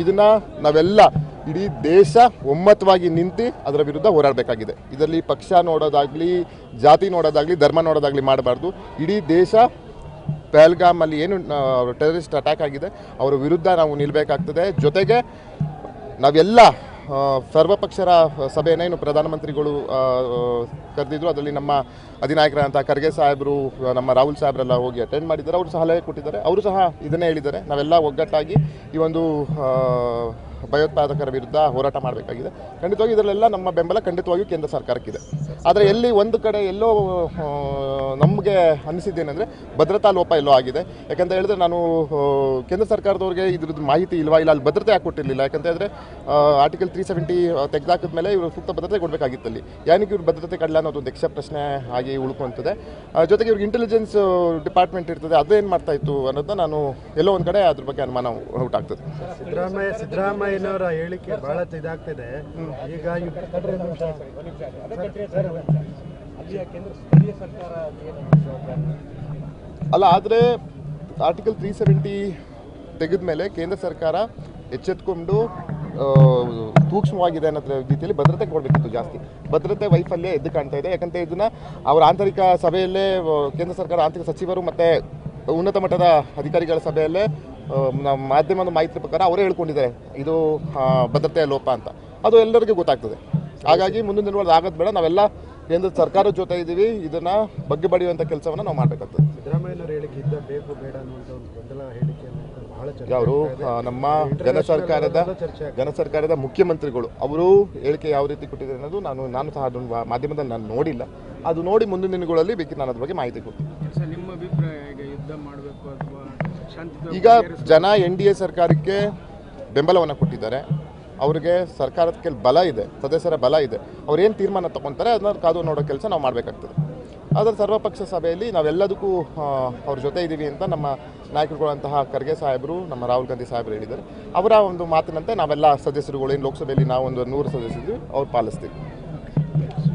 ಇದನ್ನ ನಾವೆಲ್ಲ ಇಡೀ ದೇಶ ಒಮ್ಮತವಾಗಿ ನಿಂತು ಅದರ ವಿರುದ್ಧ ಹೋರಾಡಬೇಕಾಗಿದೆ. ಇದರಲ್ಲಿ ಪಕ್ಷ ನೋಡೋದಾಗ್ಲಿ, ಜಾತಿ ನೋಡೋದಾಗ್ಲಿ, ಧರ್ಮ ನೋಡೋದಾಗ್ಲಿ ಮಾಡಬಾರ್ದು. ಇಡೀ ದೇಶ ಪಹಲ್ಗಾಮಲ್ಲಿ ಏನು ಟೆರರಿಸ್ಟ್ ಅಟ್ಯಾಕ್ ಆಗಿದೆ, ಅವರ ವಿರುದ್ಧ ನಾವು ನಿಲ್ಲಬೇಕಾಗ್ತದೆ ಜೊತೆಗೆ ನಾವೆಲ್ಲ ಸರ್ವಪಕ್ಷರ ಸಭೆಯನ್ನು ಏನು ಪ್ರಧಾನಮಂತ್ರಿಗಳು ಕರೆದಿದ್ರು. ಅದರಲ್ಲಿ ನಮ್ಮ ಅಧಿನಾಯಕರಾದಂಥ ಖರ್ಗೆ ಸಾಹೇಬರು, ನಮ್ಮ ರಾಹುಲ್ ಸಾಹೇಬ್ರೆಲ್ಲ ಹೋಗಿ ಅಟೆಂಡ್ ಮಾಡಿದ್ದಾರೆ. ಅವರು ಸಹಲೇ ಕೊಟ್ಟಿದ್ದಾರೆ. ಅವರು ಸಹ ಇದನ್ನೇ ಹೇಳಿದ್ದಾರೆ. ನಾವೆಲ್ಲ ಒಗ್ಗಟ್ಟಾಗಿ ಈ ಒಂದು ಭಯೋತ್ಪಾದಕರ ವಿರುದ್ಧ ಹೋರಾಟ ಮಾಡಬೇಕಾಗಿದೆ. ಖಂಡಿತವಾಗಿ ಇದರಲ್ಲೆಲ್ಲ ನಮ್ಮ ಬೆಂಬಲ ಖಂಡಿತವಾಗಿಯೂ ಕೇಂದ್ರ ಸರ್ಕಾರಕ್ಕಿದೆ. ಆದರೆ ಎಲ್ಲಿ ಒಂದು ಕಡೆ ಎಲ್ಲೋ ನಮಗೆ ಅನಿಸಿದ್ದೇನೆಂದರೆ ಭದ್ರತಾ ಲೋಪ ಎಲ್ಲೋ ಆಗಿದೆ. ಯಾಕಂತ ಹೇಳಿದ್ರೆ ನಾನು ಕೇಂದ್ರ ಸರ್ಕಾರದವ್ರಿಗೆ ಇದ್ರದ್ದು ಮಾಹಿತಿ ಇಲ್ವಾ? ಇಲ್ಲ, ಅಲ್ಲಿ ಭದ್ರತೆ ಯಾಕೆ ಕೊಟ್ಟಿರಲಿಲ್ಲ ಯಾಕಂತ ಹೇಳಿದ್ರೆ ಆರ್ಟಿಕಲ್ ತ್ರೀ ಸೆವೆಂಟಿ ತೆಗೆದಾಕಿದ್ಮೇಲೆ ಇವರು ಸೂಕ್ತ ಭದ್ರತೆ ಕೊಡಬೇಕಾಗಿತ್ತು ಅಲ್ಲಿ. ಏನಕ್ಕೆ ಇವ್ರು ಭದ್ರತೆ ಕಡಲ ಅನ್ನೋದು ಒಂದು ಯಕ್ಷ ಪ್ರಶ್ನೆ ಆಗಿ ಉಳ್ಕೊಂತದೆ. ಜೊತೆಗೆ ಇವ್ರಿಗೆ ಇಂಟೆಲಿಜೆನ್ಸ್ ಡಿಪಾರ್ಟ್ಮೆಂಟ್ ಇರ್ತದೆ, ಅದೇನು ಮಾಡ್ತಾ ಇತ್ತು ಅನ್ನೋದನ್ನ ನಾನು ಎಲ್ಲೋ ಒಂದು ಕಡೆ ಅದ್ರ ಬಗ್ಗೆ ಅನುಮಾನ ಉಂಟಾಗ್ತದೆ ಸಿದ್ದರಾಮಯ್ಯ ಸಿದ್ದರಾಮಯ್ಯನವರ ಹೇಳಿಕೆ ಬಹಳ ಇದಾಗ್ತಿದೆ. ಈಗ ಅಲ್ಲ, ಆದರೆ ಆರ್ಟಿಕಲ್ ತ್ರೀ ಸೆವೆಂಟಿ ತೆಗೆದ ಮೇಲೆ ಕೇಂದ್ರ ಸರ್ಕಾರ ಎಚ್ಚೆತ್ಕೊಂಡು ಸೂಕ್ಷ್ಮವಾಗಿದೆ ಅನ್ನೋ ರೀತಿಯಲ್ಲಿ ಭದ್ರತೆ ಕೊಡಬೇಕಿತ್ತು ಜಾಸ್ತಿ. ಭದ್ರತೆ ವೈಫಲ್ಯ ಎದ್ದು ಕಾಣ್ತಾ ಇದೆ. ಯಾಕಂತ ಇದನ್ನ ಅವರ ಆಂತರಿಕ ಸಭೆಯಲ್ಲೇ ಕೇಂದ್ರ ಸರ್ಕಾರ ಆಂತರಿಕ ಸಚಿವರು ಮತ್ತು ಉನ್ನತ ಮಟ್ಟದ ಅಧಿಕಾರಿಗಳ ಸಭೆಯಲ್ಲೇ ನಮ್ಮ ಮಾಧ್ಯಮದ ಮಾಹಿತಿ ಪ್ರಕಾರ ಅವರೇ ಹೇಳ್ಕೊಂಡಿದ್ದಾರೆ ಇದು ಭದ್ರತೆಯ ಲೋಪ ಅಂತ. ಅದು ಎಲ್ಲರಿಗೂ ಗೊತ್ತಾಗ್ತದೆ. ಹಾಗಾಗಿ ಮುಂದಿನ ದಿನಗಳಲ್ಲಿ ಆಗೋದು ಬೇಡ ನಾವೆಲ್ಲ ಕೇಂದ್ರ ಸರ್ಕಾರದ ಜೊತೆ ಇದ್ದೀವಿ ಇದನ್ನ ಬಗ್ಗೆ ಬಡಿಯುವಂಥ ಕೆಲಸವನ್ನು ನಾವು ಮಾಡಬೇಕಾಗ್ತದೆ. ಸಿದ್ದರಾಮಯ್ಯನವರ ಹೇಳಿಕೆ ಇದ್ದ ಬೇಕು ಬೇಡ ಅನ್ನುವಂಥ ಒಂದು ಗೊಂದಲ ಹೇಳಿಕೆಯನ್ನು ಬಹಳ ಚರ್ಚೆ ಅವರು ನಮ್ಮ ಜನ ಸರ್ಕಾರದ ಜನ ಸರ್ಕಾರದ ಮುಖ್ಯಮಂತ್ರಿಗಳು ಅವರು ಹೇಳಿಕೆ ಯಾವ ರೀತಿ ಕೊಟ್ಟಿದ್ದಾರೆ ಅನ್ನೋದು ನಾನು ನಾನು ಸಹ ಅದನ್ನು ಮಾಧ್ಯಮದಲ್ಲಿ ನಾನು ನೋಡಿಲ್ಲ. ಅದು ನೋಡಿ ಮುಂದಿನ ದಿನಗಳಲ್ಲಿ ಬೇಕಿ ನಾನು ಅದ್ರ ಬಗ್ಗೆ ಮಾಹಿತಿ ಕೊಡ್ತೀನಿ. ಯುದ್ಧ ಮಾಡಬೇಕು ಅಥವಾ ಶಾಂತಿ ಈಗ ಜನ ಎನ್ ಡಿ ಎ ಸರ್ಕಾರಕ್ಕೆ ಬೆಂಬಲವನ್ನು ಕೊಟ್ಟಿದ್ದಾರೆ. ಅವರಿಗೆ ಸರ್ಕಾರದ ಕೆಲ ಬಲ ಇದೆ ಸದಸ್ಯರ ಬಲ ಇದೆ. ಅವ್ರು ಏನು ತೀರ್ಮಾನ ತಗೊತಾರೆ ಅದನ್ನ ಕಾದು ನೋಡೋ ಕೆಲಸ ನಾವು ಮಾಡಬೇಕಾಗ್ತದೆ. ಆದರೆ ಸರ್ವಪಕ್ಷ ಸಭೆಯಲ್ಲಿ ನಾವೆಲ್ಲದಕ್ಕೂ ಆ, ಅವ್ರ ಜೊತೆ ಇದ್ದೀವಿ ಅಂತ ನಮ್ಮ ನಾಯಕರುಗಳಂತಹ ಖರ್ಗೆ ಸಾಹೇಬರು ನಮ್ಮ ರಾಹುಲ್ ಗಾಂಧಿ ಸಾಹೇಬರು ಹೇಳಿದ್ದಾರೆ. ಅವರ ಒಂದು ಮಾತಿನಂತೆ ನಾವೆಲ್ಲ ಸದಸ್ಯರುಗಳು ಏನು ಲೋಕಸಭೆಯಲ್ಲಿ ನಾವು ಒಂದು ನೂರು ಸದಸ್ಯರು ಅವ್ರು ಪಾಲಿಸ್ತೀವಿ.